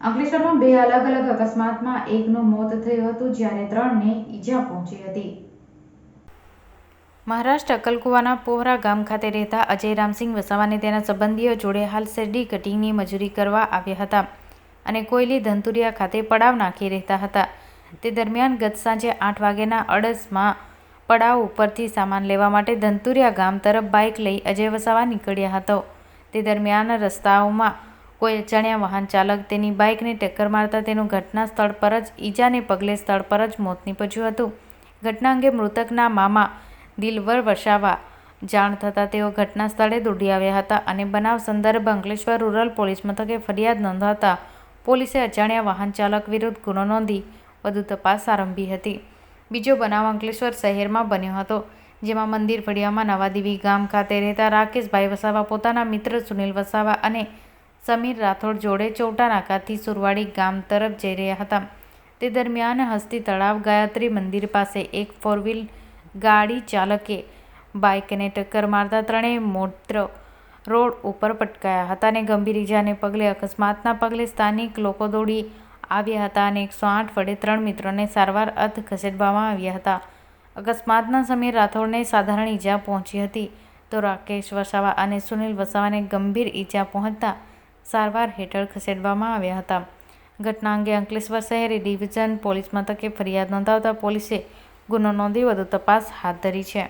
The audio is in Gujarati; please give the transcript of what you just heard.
અંકલેશ્વરમાં બે અલગ અલગ અકસ્માતમાં એકનું મોત થયું હતું, જ્યારે ત્રણને ઈજા પહોંચી હતી. મહારાષ્ટ્ર અકલકુવાના પોહરા ગામ ખાતે રહેતા અજય રામસિંહ વસાવાને તેના સંબંધીઓ જોડે હાલ શેરડી કટિંગની મજૂરી કરવા આવ્યા હતા અને કોયલી ધંતુરિયા ખાતે પડાવ નાખી રહેતા હતા. તે દરમિયાન ગત સાંજે આઠ વાગ્યાના અડસમાં પડાવ ઉપરથી સામાન લેવા માટે ધંતુરિયા ગામ તરફ બાઇક લઈ અજય વસાવા નીકળ્યા હતો. તે દરમિયાન રસ્તાઓમાં કોઈ અજાણ્યા વાહન ચાલક તેની બાઇકને ટક્કર મારતા તેનું ઘટના સ્થળ પર જ, ઈજાને પગલે સ્થળ પર જ મોત નીપજ્યું હતું. ઘટના અંગે મૃતકના મામા દિલવર વસાવા જાણ થતાં તેઓ ઘટના સ્થળે દોડી આવ્યા હતા અને બનાવ સંદર્ભે અંકલેશ્વર રૂરલ પોલીસ મથકે ફરિયાદ નોંધાતા પોલીસે અજાણ્યા વાહન ચાલક વિરુદ્ધ ગુનો નોંધી વધુ તપાસ આરંભી હતી. બીજો બનાવ અંકલેશ્વર શહેરમાં બન્યો હતો, જેમાં મંદિર ફળિયામાં નવાદેવી ગામ ખાતે રહેતા રાકેશભાઈ વસાવા પોતાના મિત્ર સુનિલ વસાવા અને સમીર રાઠોડ જોડે ચૌટા નાકાથી સુરવાડી ગામ તરફ જઈ રહ્યા હતા. તે દરમિયાન હસ્તી તળાવ ગાયત્રી મંદિર પાસે એક ફોર વ્હીલ ગાડી ચાલકે બાઇકને ટક્કર મારતા ત્રણેય મોટર રોડ ઉપર પટકાયા હતા અને ગંભીર ઈજાને પગલે અકસ્માતના પગલે સ્થાનિક લોકો દોડી આવ્યા હતા અને એકસો આઠ વડે ત્રણ મિત્રોને સારવાર અર્થ ખસેડવામાં આવ્યા હતા. અકસ્માતના સમીર રાઠોડને સાધારણ ઈજા પહોંચી હતી. તો રાકેશ વસાવા અને સુનિલ વસાવાને ગંભીર ઈજા પહોંચતા સારવાર હેઠળ ખસેડવામાં આવ્યા હતા. ઘટના અંગે અંકલેશ્વર શહેરી ડિવિઝન પોલીસ મથકે ફરિયાદ નોંધાવતા પોલીસે ગુનો નોંધી વધુ તપાસ હાથ ધરી છે.